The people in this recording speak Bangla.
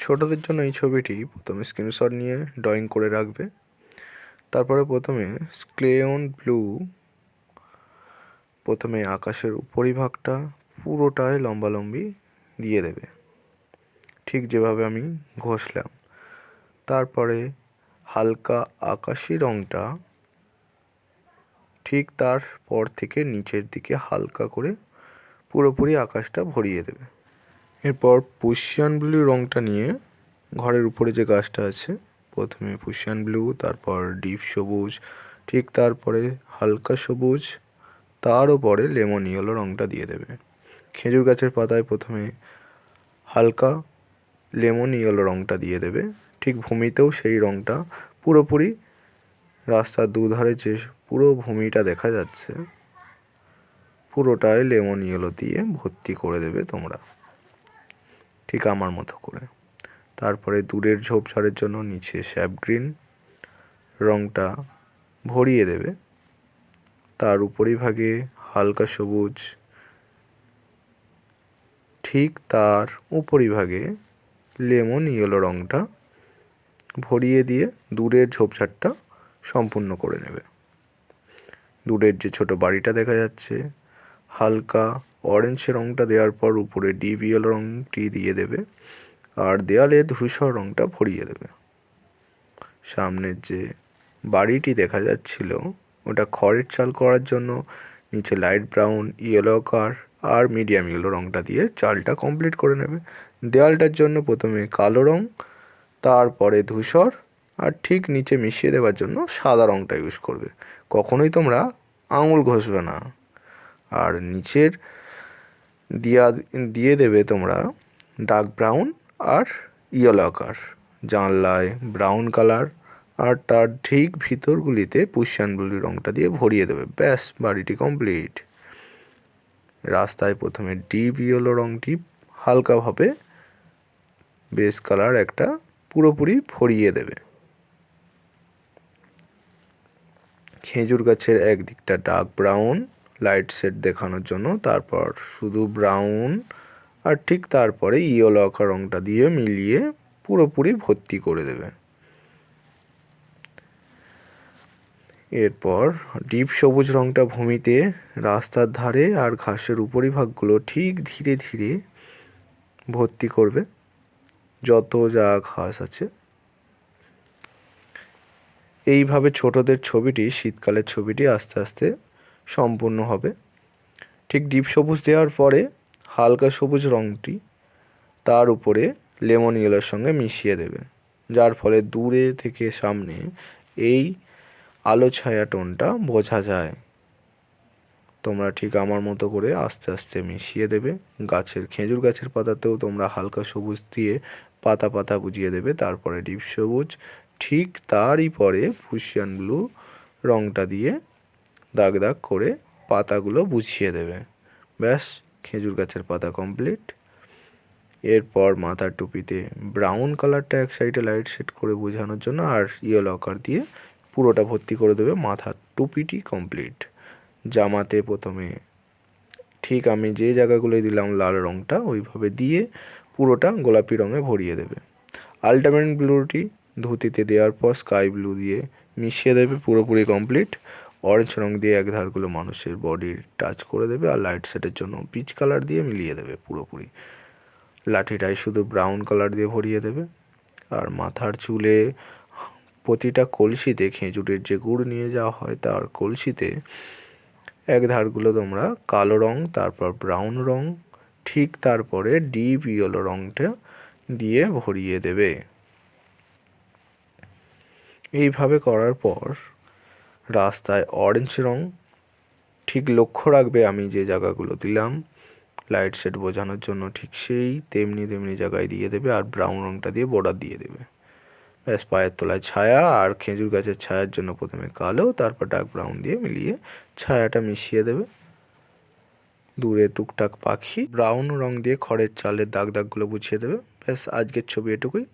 ছোটদের জন্য এই ছবিটি প্রথমে স্ক্রিনশট নিয়ে ড্রয়িং করে রাখবে। তারপরে প্রথমে ক্লেয়ন ব্লু প্রথমে আকাশের উপরিভাগটা পুরোটাই লম্বালম্বি দিয়ে দেবে। ঠিক যেভাবে আমি ঘষলাম। তারপরে হালকা আকাশি রঙটা ঠিক তারপর থেকে নিচের দিকে হালকা করে পুরোপুরি আকাশটা ভরিয়ে দেবে। এরপর ব্লু রঙটা নিয়ে ঘরের উপরে যে গাছটা আছে, প্রথমে পুশিয়ান ব্লু তারপর ডিপ সবুজ ঠিক তারপরে হালকা সবুজ তারও পরে লেমন ইয়েলো রঙটা দিয়ে দেবে। খেজুর গাছের পাতায় প্রথমে হালকা লেমন ইয়েলো রঙটা দিয়ে দেবে। ঠিক ভূমিতেও সেই রঙটা পুরোপুরি রাস্তার দুধারে যে পুরো ভূমিটা দেখা যাচ্ছে, পুরোটাই লেমন ইয়েলো দিয়ে ভর্তি করে দেবে তোমরা। ঠিক আমার মতো করে। তারপরে দূরের ঝোপঝাড়ের জন্য নিচে স্যাপ গ্রিন রঙটা ভরিয়ে দেবে। তার উপরিভাগে হালকা সবুজ ঠিক তার উপরিভাগে লেমন ইয়েলো রঙটা ভরিয়ে দিয়ে দূরের ঝোপঝাড়টা সম্পূর্ণ করে নেবে। দূরের যে ছোট বাড়িটা দেখা যাচ্ছে, হালকা অরেঞ্জ রঙটা দেওয়ার পর উপরে ইয়েলো রঙটি দিয়ে দেবে, আর দেয়ালে ধূসর রঙটা ভরিয়ে দেবে। সামনের যে বাড়িটি দেখা যাচ্ছিল, ওটা খড়ের চাল করার জন্য, নিচে লাইট ব্রাউন ইয়েলো কার আর মিডিয়াম ইয়েলো রঙটা দিয়ে চালটা কমপ্লিট করে নেবে। দেওয়ালটার জন্য প্রথমে কালো রঙ তারপরে ধূসর, আর ঠিক নিচে মিশিয়ে দেওয়ার জন্য সাদা রঙটা ইউজ করবে। কখনোই তোমরা আঙুল ঘষবে না। আর নিচের দিয়া, দিয়ে দেবে তোমরা ডার্ক ব্রাউন আর ইয়েলো আকার। জানলায় ব্রাউন কালার আর তার ঠিক ভিতরগুলিতে পুষ্যান ব্লু রঙটা দিয়ে ভরিয়ে দেবে। ব্যাস, বাড়িটি কমপ্লিট রাস্তায় প্রথমে ডিপ ইয়েলো রঙটি হালকাভাবে বেস কালার একটা পুরোপুরি ভরিয়ে দেবে। খেজুর গাছের একদিকটা ডার্ক ব্রাউন লাইট সেট দেখানোর জন্য। তারপর শুধু ব্রাউন আর ঠিক তারপরে ইয়েলো রঙটা দিয়ে মিলিয়ে পুরোপুরি ভর্তি করে দেবে। এরপর ডিপ সবুজ রঙটা ভূমিতে রাস্তার ধারে আর ঘাসের উপরিভাগগুলো ঠিক ধীরে ধীরে ভর্তি করবে। যত যা ঘাস আছে। এইভাবে ছোটদের ছবিটি, শীতকালের ছবিটি আস্তে আস্তে সম্পূর্ণ হবে। ঠিক ডিপ সবুজ দেওয়ার পরে হালকা সবুজ রঙটি তার উপরে লেমন ইয়েলোর সঙ্গে মিশিয়ে দেবে, যার ফলে দূরে থেকে সামনে এই আলো ছায়া টোনটা বোঝা যায়। তোমরা ঠিক আমার মতো করে আস্তে আস্তে মিশিয়ে দেবে, গাছের খেজুর গাছের পাতাতেও তোমরা হালকা সবুজ দিয়ে পাতা পাতা বুঝিয়ে দেবে, তারপরে ডিপ সবুজ, ঠিক তারই পরে ফুসিয়ান ব্লু রঙটা দিয়ে দাগ দাগ করে পাতাগুলো বুঝিয়ে দেবে। ব্যাস, খেজুর গাছের পাতা কমপ্লিট এরপর মাথার টুপিতে ব্রাউন কালারটা এক সাইডে লাইট সেট করে বোঝানোর জন্য আর ইয়েলো আকার দিয়ে পুরোটা ভর্তি করে দেবে মাথার টুপিটি কমপ্লিট জামাতে প্রথমে ঠিক আমি যে জায়গাগুলোয় দিলাম লাল রঙটা ওইভাবে দিয়ে পুরোটা গোলাপি রঙে ভরিয়ে দেবে। আলটামেন্ট ব্লুটি ধুতিতে দেওয়ার পর স্কাই ব্লু দিয়ে মিশিয়ে দেবে পুরোপুরি কমপ্লিট অরেঞ্জ রঙ দিয়ে এক ধারগুলো মানুষের বডির টাচ করে দেবে আর লাইট সেটের জন্য পিচ কালার দিয়ে মিলিয়ে দেবে পুরোপুরি। লাঠিটাই শুধু ব্রাউন কালার দিয়ে ভরিয়ে দেবে। আর মাথার চুলে প্রতিটা কলসিতে খেজুরের যে গুড় নিয়ে যাওয়া হয় তার কলসিতে এক ধারগুলো তোমরা কালো রং, তারপর ব্রাউন রং, ঠিক তারপরে ডিপ ইয়েলো রংটা দিয়ে ভরিয়ে দেবে। এইভাবে করার পর রাস্তায় অরেঞ্জ রং ঠিক লক্ষ্য রাখবে আমি যে জায়গাগুলো দিলাম। লাইট সেট বোঝানোর জন্য ঠিক সেই তেমনি তেমনি জায়গায় দিয়ে দেবে আর ব্রাউন রংটা দিয়ে বর্ডার দিয়ে দেবে। ব্যাস, পায়ের তলায় ছায়া আর খেজুর গাছের ছায়ার জন্য প্রথমে কালো, তারপর ডার্ক ব্রাউন দিয়ে মিলিয়ে ছায়াটা মিশিয়ে দেবে। দূরে টুকটাক পাখি ব্রাউন রং দিয়ে খড়ের চালের দাগ দাগগুলো বুঝিয়ে দেবে। ব্যাস, আজকের ছবি এটুকুই।